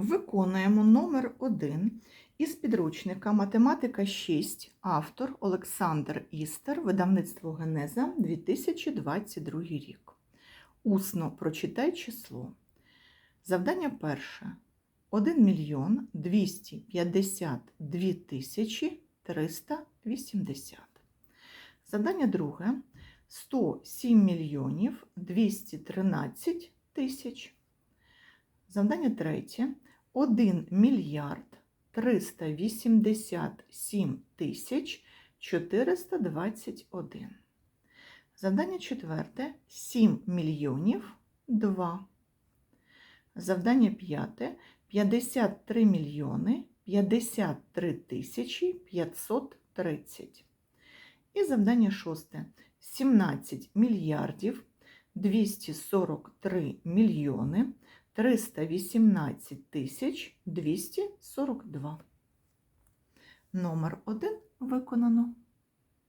Виконуємо номер 1 із підручника Математика 6, автор Олександр Істер, видавництво Генеза 2022 рік. Усно прочитай число. Завдання перше. 1 мільйон 252 тисячі 380. Завдання друге. 107 мільйонів 213 тисяч. Завдання третє. 1 мільярд 387 тисяч 421. Завдання четверте. 7 мільйонів 2. Завдання п'яте. 53 мільйони 53 тисячі 530. І завдання шосте. 17 мільярдів 243 мільйони 318 тисяч 242. Номер 1 виконано.